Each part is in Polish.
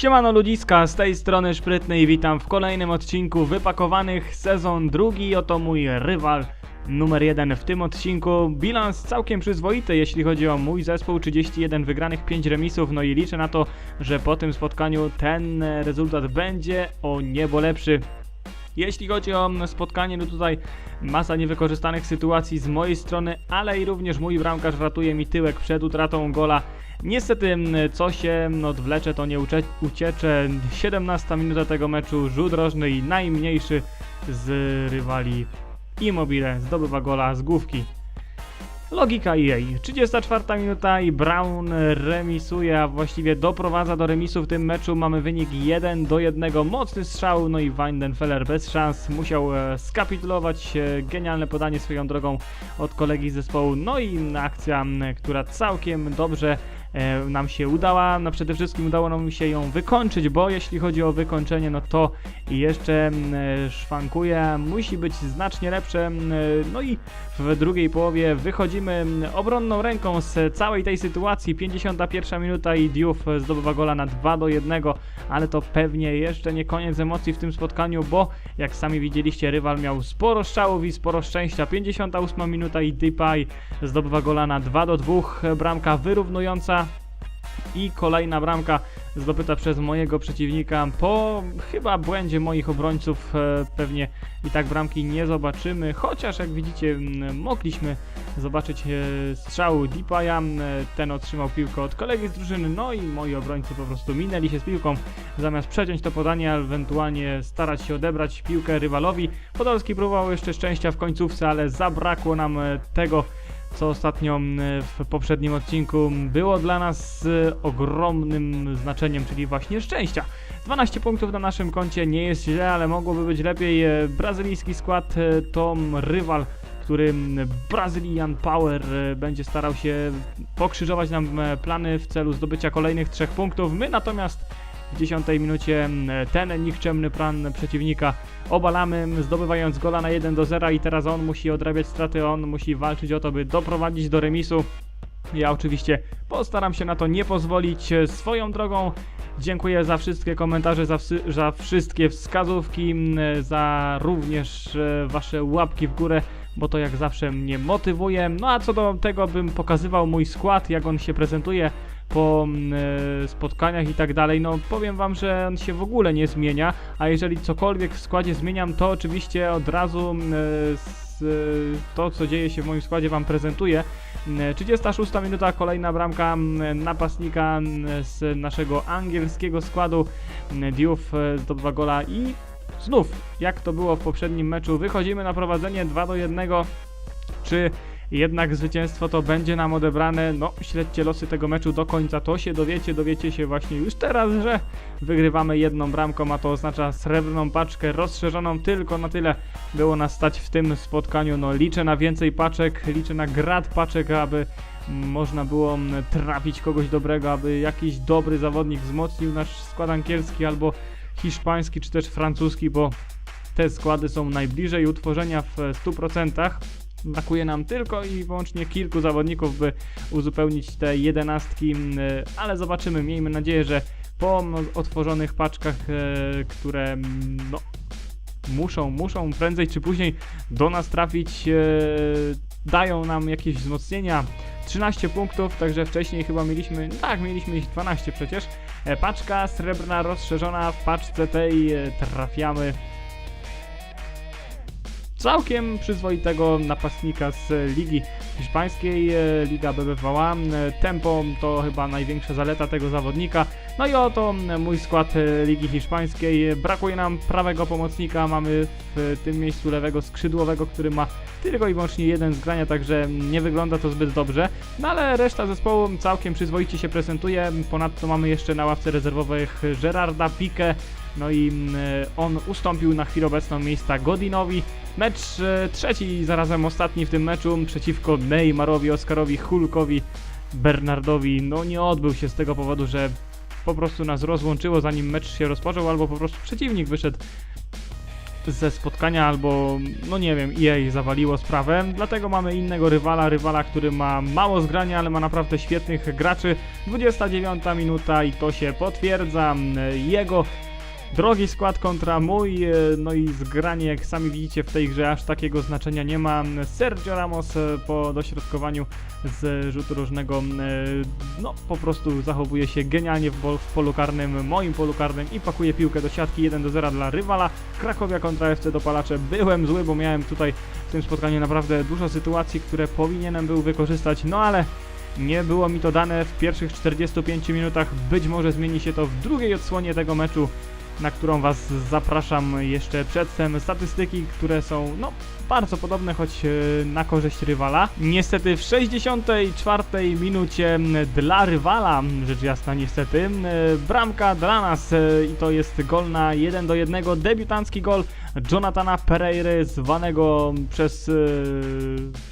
Siemano ludziska, z tej strony Szprytny i witam w kolejnym odcinku Wypakowanych sezon drugi. Oto mój rywal numer jeden w tym odcinku. Bilans całkiem przyzwoity, jeśli chodzi o mój zespół. 31 wygranych, 5 remisów. No i liczę na to, że po tym spotkaniu ten rezultat będzie o niebo lepszy. Jeśli chodzi o spotkanie, no tutaj masa niewykorzystanych sytuacji z mojej strony, ale i również mój bramkarz ratuje mi tyłek przed utratą gola. Niestety, mm, co się mm, odwlecze, to nie ucie- uciecze. 17 minuta tego meczu, rzut rożny i najmniejszy z rywali Immobile zdobywa gola z główki. Logika jej. 34 minuta i Brown remisuje, a właściwie doprowadza do remisu w tym meczu. Mamy wynik 1 do 1. Mocny strzał, no i Weidenfeller bez szans musiał e, skapitulować. E, genialne podanie swoją drogą od kolegi z zespołu. No i akcja, która całkiem dobrze nam się udała. No przede wszystkim udało nam się ją wykończyć, bo jeśli chodzi o wykończenie, no to jeszcze m, e, szwankuje. Musi być znacznie lepsze. m, e, No i w drugiej połowie wychodzimy m, obronną ręką z całej tej sytuacji. 51 minuta i Diouf zdobywa gola na 2 do 1, ale to pewnie jeszcze nie koniec emocji w tym spotkaniu, bo jak sami widzieliście, rywal miał sporo strzałów i sporo szczęścia. 58 minuta i Depay zdobywa gola na 2 do 2, bramka wyrównująca i kolejna bramka zdobyta przez mojego przeciwnika po chyba błędzie moich obrońców. E, Pewnie i tak bramki nie zobaczymy, chociaż jak widzicie mogliśmy zobaczyć e, strzał Deepaya. Ten otrzymał piłkę od kolegi z drużyny, no i moi obrońcy po prostu minęli się z piłką. Zamiast przeciąć to podanie, ewentualnie starać się odebrać piłkę rywalowi. Podolski próbował jeszcze szczęścia w końcówce, ale zabrakło nam e, tego co ostatnio m, w poprzednim odcinku było dla nas z ogromnym znaczeniem, czyli właśnie szczęścia. 12 punktów na naszym koncie nie jest źle, ale mogłoby być lepiej. E, Brazylijski skład e, to rywal, który m, Brazilian Power e, będzie starał się pokrzyżować nam plany w celu zdobycia kolejnych trzech punktów. My natomiast w 10 minucie m, ten nikczemny plan przeciwnika obalamy, zdobywając gola na 1 do 0 i teraz on musi odrabiać straty, on musi walczyć o to, by doprowadzić do remisu. Ja oczywiście postaram się na to nie pozwolić. E, Swoją drogą dziękuję za wszystkie komentarze, za, za wszystkie wskazówki, m, za również e, wasze łapki w górę, bo to jak zawsze mnie motywuje. No a co do tego bym pokazywał mój skład, jak on się prezentuje po mm, e, spotkaniach i tak dalej, no powiem wam, że on się w ogóle nie zmienia, a jeżeli cokolwiek w składzie zmieniam, to oczywiście od razu mm, e, e, to, co dzieje się w moim składzie wam prezentuję. Mm, 36 minuta, kolejna bramka mm, napastnika mm, z naszego angielskiego składu. Mm, Diouf e, zdobywa gola i znów, jak to było w poprzednim meczu, wychodzimy na prowadzenie 2 do 1. Czy jednak zwycięstwo to będzie nam odebrane. No, śledźcie losy tego meczu do końca, to się dowiecie, dowiecie się właśnie już teraz, że wygrywamy jedną bramką, a to oznacza srebrną paczkę rozszerzoną tylko na tyle było nas stać w tym spotkaniu. No, liczę na więcej paczek, liczę na grad paczek, aby można było mm, trafić kogoś dobrego, aby jakiś dobry zawodnik wzmocnił nasz skład angielski albo hiszpański czy też francuski, bo te składy są najbliżej utworzenia w 100%. Brakuje nam tylko i wyłącznie kilku zawodników, by uzupełnić te jedenastki, m, ale zobaczymy. Miejmy nadzieję, że po otworzonych paczkach, e, które m, no, muszą, muszą prędzej czy później do nas trafić, e, dają nam jakieś wzmocnienia. 13 punktów, także wcześniej chyba mieliśmy, tak, mieliśmy ich 12 przecież. E, Paczka srebrna rozszerzona, w paczce tej trafiamy całkiem przyzwoitego napastnika z Ligi Hiszpańskiej, e, Liga BBVA. E, Tempo to chyba największa zaleta tego zawodnika. No i oto mój skład e, Ligi Hiszpańskiej. Brakuje nam prawego pomocnika, mamy w tym miejscu lewego skrzydłowego, który ma tylko i wyłącznie jeden z grania, także nie wygląda to zbyt dobrze. No ale reszta zespołu całkiem przyzwoicie się prezentuje. Ponadto mamy jeszcze na ławce rezerwowych Gerarda Pique, no i mm, on ustąpił na chwilę obecną miejsca Godinowi. Mecz e, trzeci zarazem ostatni w tym meczu przeciwko Neymarowi, Oskarowi, Hulkowi, Bernardowi. No nie odbył się z tego powodu, że po prostu nas rozłączyło zanim mecz się rozpoczął, albo po prostu przeciwnik wyszedł ze spotkania, albo no nie wiem, EA zawaliło sprawę. Dlatego mamy innego rywala, rywala, który ma mało zgrania, ale ma naprawdę świetnych graczy. 29 minuta i to się potwierdza. Jego drogi skład kontra mój, e, no i zgranie, jak sami widzicie w tej grze, aż takiego znaczenia nie ma. Sergio Ramos e, po dośrodkowaniu z rzutu różnego, e, no po prostu zachowuje się genialnie w, w polu karnym, moim polu karnym i pakuje piłkę do siatki 1 do 0 dla rywala. Krakowia kontra FC Dopalacze. Byłem zły, bo miałem tutaj w tym spotkaniu naprawdę dużo sytuacji, które powinienem był wykorzystać, no ale nie było mi to dane w pierwszych 45 minutach. Być może zmieni się to w drugiej odsłonie tego meczu, na którą Was zapraszam jeszcze przedtem. Statystyki, które są no, bardzo podobne, choć e, na korzyść rywala. Niestety w 64 minucie dla rywala, rzecz jasna niestety, bramka dla nas e, i to jest gol na 1 do 1, debiutancki gol Jonathana Pereiry, zwanego przez e,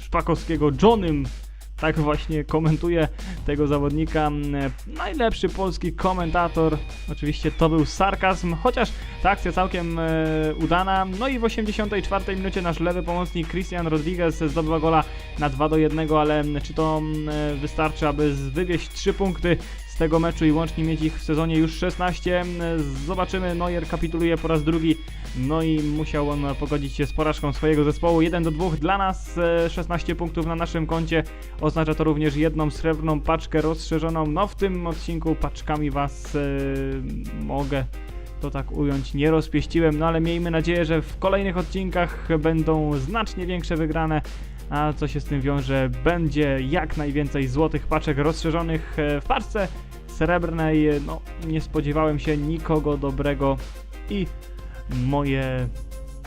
Szpakowskiego Johnem tak właśnie komentuje tego zawodnika mm, najlepszy polski komentator. Oczywiście to był sarkazm, chociaż ta akcja całkiem e, udana. No i w 84 minucie nasz lewy pomocnik Christian Rodriguez zdobywa gola na 2 do 1, ale czy to mm, e, wystarczy, aby wywieźć 3 punkty tego meczu i łącznie mieć ich w sezonie już 16? Zobaczymy, Neuer kapituluje po raz drugi, no i musiał on pogodzić się z porażką swojego zespołu. 1 do 2 dla nas, e, 16 punktów na naszym koncie. Oznacza to również jedną srebrną paczkę rozszerzoną. No w tym odcinku paczkami was e, mogę to tak ująć, nie rozpieściłem, no ale miejmy nadzieję, że w kolejnych odcinkach będą znacznie większe wygrane. A co się z tym wiąże, będzie jak najwięcej złotych paczek rozszerzonych e, w paczce srebrnej. No, nie spodziewałem się nikogo dobrego i moje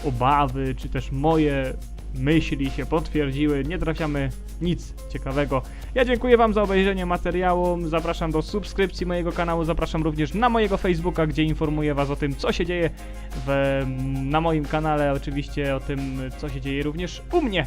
obawy, czy też moje myśli się potwierdziły. Nie trafiamy nic ciekawego. Ja dziękuję Wam za obejrzenie materiału. Zapraszam do subskrypcji mojego kanału. Zapraszam również na mojego Facebooka, gdzie informuję Was o tym, co się dzieje w, na moim kanale. Oczywiście o tym, co się dzieje również u mnie.